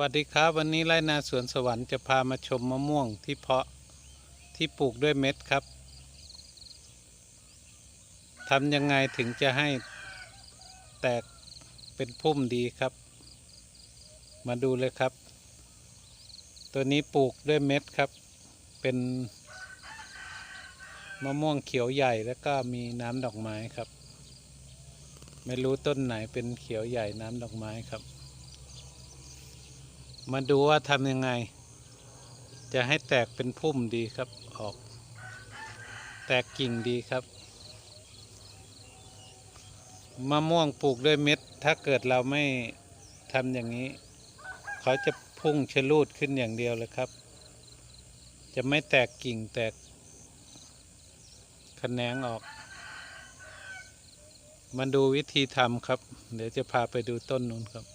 วัสดีครับ วันนี้ไรนาสวนสวรรค์จะพามาชมมะม่วงที่เพาะที่ปลูกด้วยเม็ดครับทำยังไงถึงจะให้แตกเป็นพุ่มดีครับ มาดูเลยครับ ตัวนี้ปลูกด้วยเม็ดครับ เป็นมะม่วงเขียวใหญ่แล้วก็มีน้ำดอกไม้ครับ ไม่รู้ต้นไหนเป็นเขียวใหญ่น้ำดอกไม้ครับ มาดูว่าทำยังไง จะให้แตกเป็นพุ่มดีครับออก แตกกิ่งดีครับมะม่วงปลูกด้วยเม็ด ถ้าเกิดเราไม่ทำอย่างนี้ เขาจะพุ่งชะลูดขึ้นอย่างเดียวเลยครับ จะไม่แตกกิ่งแตกแขนงออกมาดูวิธีทำครับ เดี๋ยวจะพาไปดูต้นนู้นครับ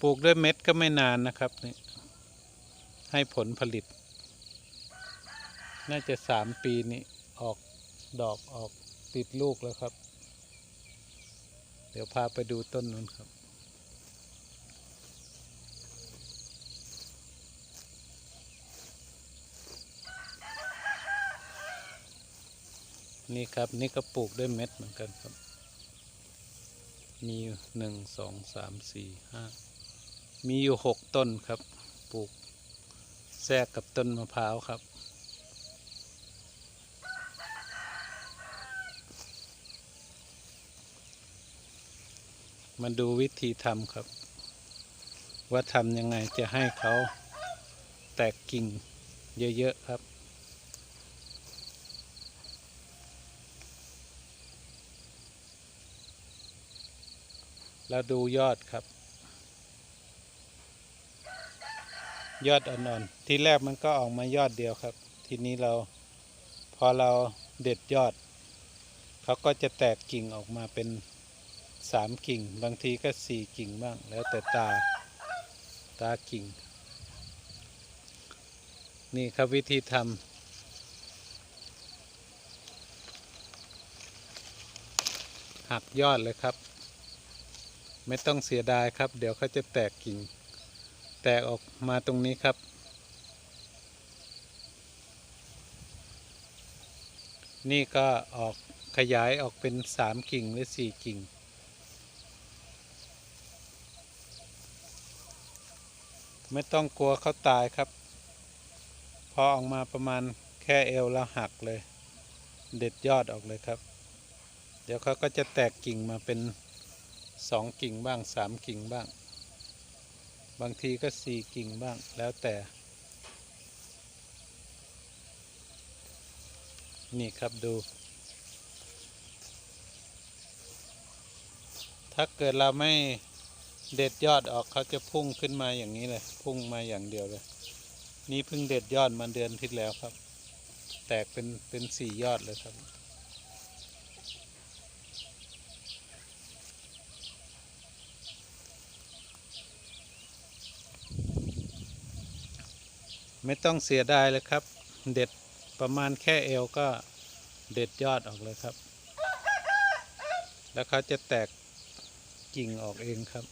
ปลูกด้วยเม็ดก็ไม่นานนะครับนี่ให้ผลผลิต น่าจะสามปีนี้ออกดอกออกติดลูกแล้วครับ เดี๋ยวพาไปดูต้นนู้นครับ นี่ครับนี่ก็ปลูกด้วยเม็ดเหมือนกันครับ มีหนึ่งสองสามสี่ห้า มีอยู่หกต้นครับ ปลูกแทรกกับต้นมะพร้าวครับ มาดูวิธีทำครับ ว่าทำยังไงจะให้เขาแตกกิ่งเยอะ ๆ ครับเราดูยอดครับ ยอดอ่อนๆ ทีแรกมันก็ออกมายอดเดียวครับ ทีนี้เราพอเราเด็ดยอด เขาก็จะแตกกิ่งออกมาเป็นสามกิ่ง บางทีก็สี่กิ่งบ้าง แล้วแต่ตาตากิ่ง นี่ครับวิธีทำหักยอดเลยครับ ไม่ต้องเสียดายครับ เดี๋ยวเขาจะแตกกิ่ง แตกออกมาตรงนี้ครับ นี่ก็ออกขยายออกเป็นสามกิ่งหรือสี่กิ่ง ไม่ต้องกลัวเขาตายครับ พอออกมาประมาณแค่เอวแล้วหักเลย เด็ดยอดออกเลยครับ เดี๋ยวเขาก็จะแตกกิ่งมาเป็นสองกิ่งบ้างสามกิ่งบ้าง บางทีก็สี่กิ่งบ้างแล้วแต่ นี่ครับดู ถ้าเกิดเราไม่เด็ดยอดออกเขาจะพุ่งขึ้นมาอย่างนี้เลย พุ่งมาอย่างเดียวเลย นี่เพิ่งเด็ดยอดมาเดือนที่แล้วครับ แตกเป็นเป็นสี่ยอดเลยครับ ไม่ต้องเสียดายเลยครับ เด็ดประมาณแค่เอวก็เด็ดยอดออกเลยครับ แล้วเขาจะแตกกิ่งออกเองครับ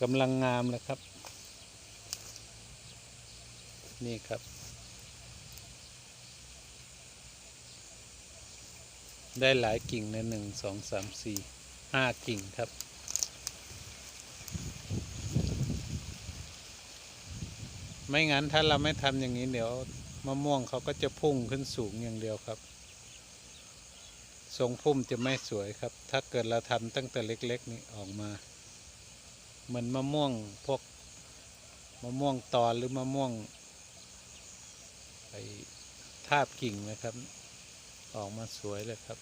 กำลังงามเลยครับ นี่ครับ ได้หลายกิ่งในหนึ่งสองสามสี่ห้ากิ่งครับ ไม่งั้นถ้าเราไม่ทำอย่างนี้เดี๋ยวมะม่วงเขาก็จะพุ่งขึ้นสูงอย่างเดียวครับ ทรงพุ่มจะไม่สวยครับ ถ้าเกิดเราทำตั้งแต่เล็ก ๆ นี่ออกมา เหมือนมะม่วงพวกมะม่วงตอนหรือมะม่วงไอ้ทาบกิ่งนะครับ ออกมาสวยเลยครับ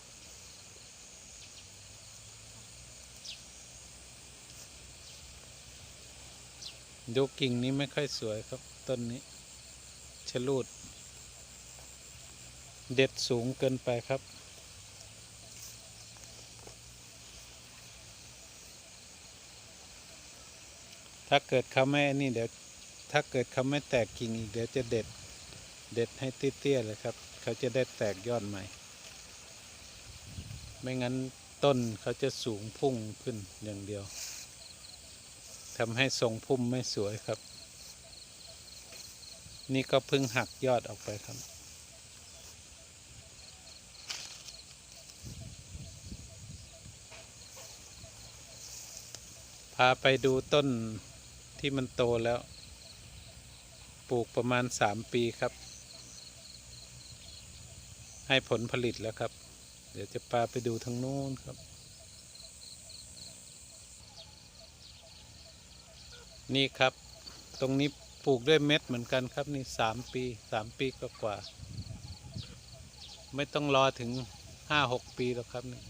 ดูกิ่งนี้ไม่ค่อยสวยครับ ต้นนี้ชะลูด เด็ดสูงเกินไปครับ ถ้าเกิดเขาไม่นี่เดี๋ยวถ้าเกิดเขาไม่แตกกิ่งอีกเดี๋ยวจะเด็ดเด็ดให้เตี้ยๆเลยครับ เขาจะได้แตกยอดใหม่ ไม่งั้นต้นเขาจะสูงพุ่งขึ้นอย่างเดียวทำให้ทรงพุ่มไม่สวยครับ นี่ก็เพิ่งหักยอดออกไปครับ พาไปดูต้นที่มันโตแล้ว ปลูกประมาณสามปีครับ ให้ผลผลิตแล้วครับ เดี๋ยวจะพาไปดูทางโน้นครับ นี่ครับ ตรงนี้ ปลูกด้วยเม็ดเหมือนกันครับนี่สามปีสามปีก็กว่า ไม่ต้องรอถึงห้าหกปีแล้วครับนี่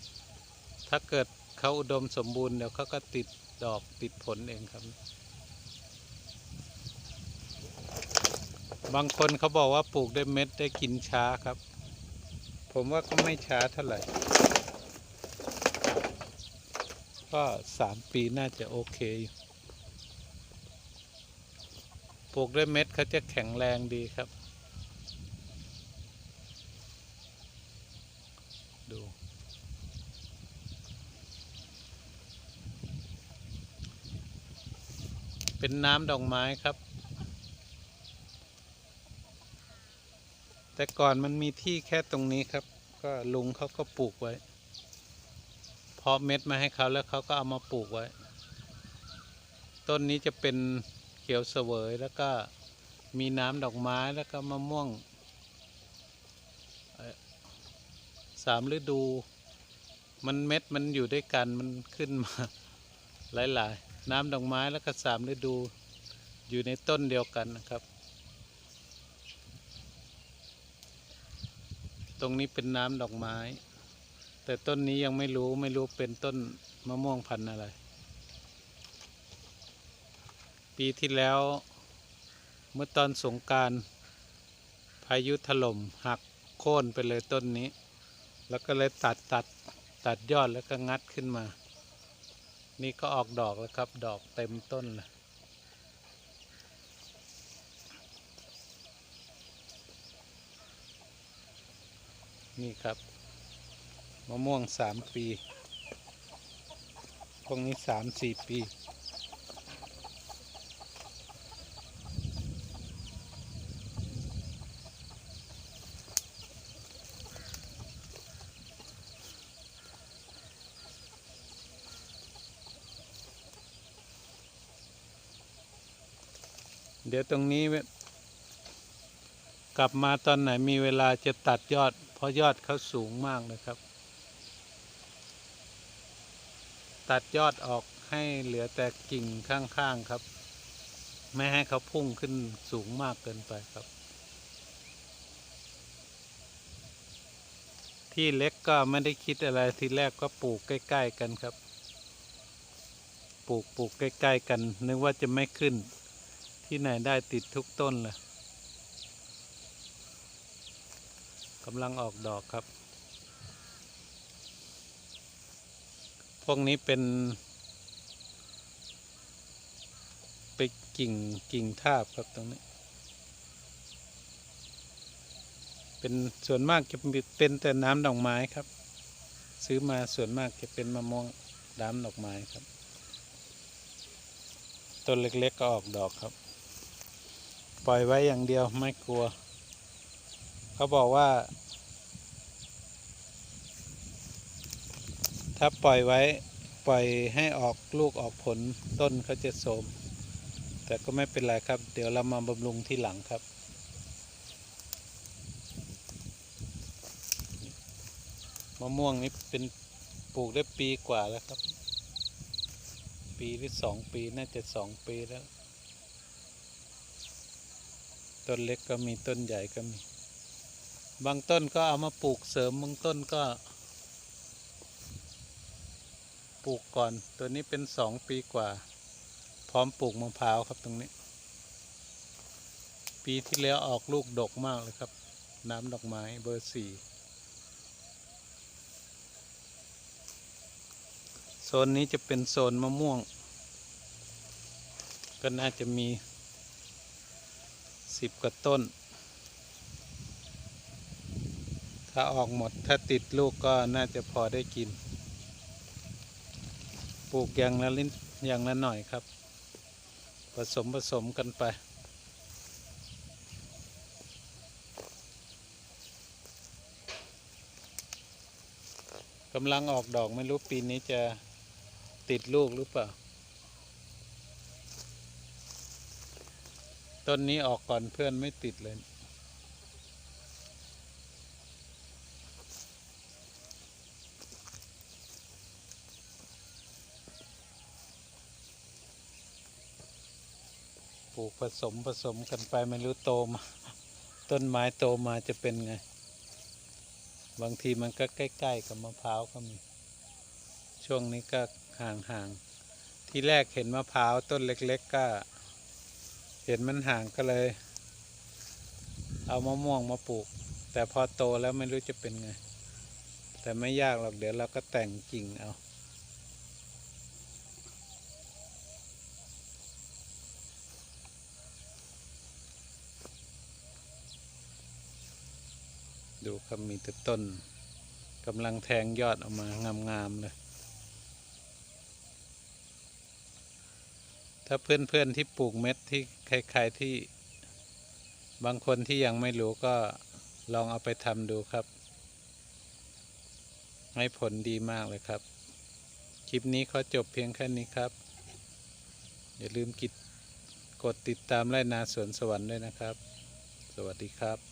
ถ้าเกิดเขาอุดมสมบูรณ์เดี๋ยวเขาก็ติดดอกติดผลเองครับ บางคนเขาบอกว่าปลูกด้วยเม็ดได้กินช้าครับ ผมว่าก็ไม่ช้าเท่าไหร่ ก็สามปีน่าจะโอเคอยู่ ปลูกด้วยเม็ดเขาจะแข็งแรงดีครับ ดู เป็นน้ำดอกไม้ครับ แต่ก่อนมันมีที่แค่ตรงนี้ครับ ก็ลุงเขาก็ปลูกไว้เพาะเม็ดมาให้เขาแล้วเขาก็เอามาปลูกไว้ ต้นนี้จะเป็น ขียวเสวย แล้วก็มีน้ำดอกไม้แล้วก็มะม่วงสามฤดู มันเม็ดมันอยู่ด้วยกันมันขึ้นมาหลาย ๆ น้ำดอกไม้แล้วก็สามฤดูอยู่ในต้นเดียวกันนะครับ ตรงนี้เป็นน้ำดอกไม้ แต่ต้นนี้ยังไม่รู้ไม่รู้เป็นต้นมะม่วงพันธุ์อะไร ปีที่แล้ว เมื่อตอนสงการพายุถล่มหักโค่นไปเลยต้นนี้ แล้วก็เลยตัดตัดตัดยอดแล้วก็งัดขึ้นมา นี่ก็ออกดอกแล้วครับ ดอกเต็มต้นเลยนี่ครับมะม่วงสามปี พวกนี้สามสี่ปี เดี๋ยวตรงนี้ กลับมาตอนไหนมีเวลาจะตัดยอด เพราะยอดเขาสูงมากนะครับ ตัดยอดออกให้เหลือแต่กิ่งข้างๆครับ ไม่ให้เขาพุ่งขึ้นสูงมากเกินไปครับ ที่เล็กก็ไม่ได้คิดอะไรทีแรกก็ปลูกใกล้ ๆ กันครับ ปลูกปลูกใกล้ ๆ กัน นึกว่าจะไม่ขึ้น ที่ไหนได้ติดทุกต้นเลยกำลังออกดอกครับ พวกนี้เป็นไปกิ่งกิ่งทาบครับตรงนี้ เป็นส่วนมากจะเป็นแต่น้ำดอกไม้ครับ ซื้อมาส่วนมากจะเป็นมะม่วงน้ำดอกไม้ครับ ต้นเล็กๆก็ออกดอกครับ ปล่อยไว้อย่างเดียวไม่กลัว เขาบอกว่า ถ้าปล่อยไว้ปล่อยให้ออกลูกออกผลต้นเขาจะโทรมแต่ก็ไม่เป็นไรครับ เดี๋ยวเรามาบำรุงที่หลังครับมะม่วงนี้เป็นปลูกได้ปีกว่าแล้วครับ ปีหรือสองปีน่าจะสองปีแล้ว ต้นเล็กก็มีต้นใหญ่ก็มี บางต้นก็เอามาปลูกเสริมบางต้นก็ ปลูกก่อน ตัวนี้เป็นสองปีกว่า พร้อมปลูกมะพร้าวครับตรงนี้ ปีที่แล้วออกลูกดกมากเลยครับ น้ำดอกไม้เบอร์สี่โซนนี้จะเป็นโซนมะม่วง ก็น่าจะมี สิบกว่าต้น ถ้าออกหมดถ้าติดลูกก็น่าจะพอได้กิน ปลูกอย่างละลิ้นอย่างละหน่อยครับ ผสมผสมกันไปกำลังออกดอกไม่รู้ปีนี้จะติดลูกหรือเปล่า ต้นนี้ออกก่อนเพื่อนไม่ติดเลย ปลูกผสมผสมกันไปไม่รู้โตมา ต้นไม้โตมาจะเป็นไง บางทีมันก็ใกล้ ๆ กับมะพร้าวก็มี ช่วงนี้ก็ห่างๆ ที่แรกเห็นมะพร้าวต้นเล็ก ๆ ก็ ห็นมันห่างก็เลย เอามะม่วงมาปลูก แต่พอโตแล้วไม่รู้จะเป็นไง แต่ไม่ยากหรอกเดี๋ยวเราก็แต่งกิ่งเอาดูครับมีแต่ต้นกำลังแทงยอดออกมางามๆเลย ถ้าเพื่อนๆที่ปลูกเม็ดที่ใครๆที่บางคนที่ยังไม่รู้ก็ลองเอาไปทำดูครับ ให้ผลดีมากเลยครับ คลิปนี้ขอจบเพียงแค่นี้ครับ อย่าลืมกดกดติดตามไร่นาสวนสวรรค์ด้วยนะครับ สวัสดีครับ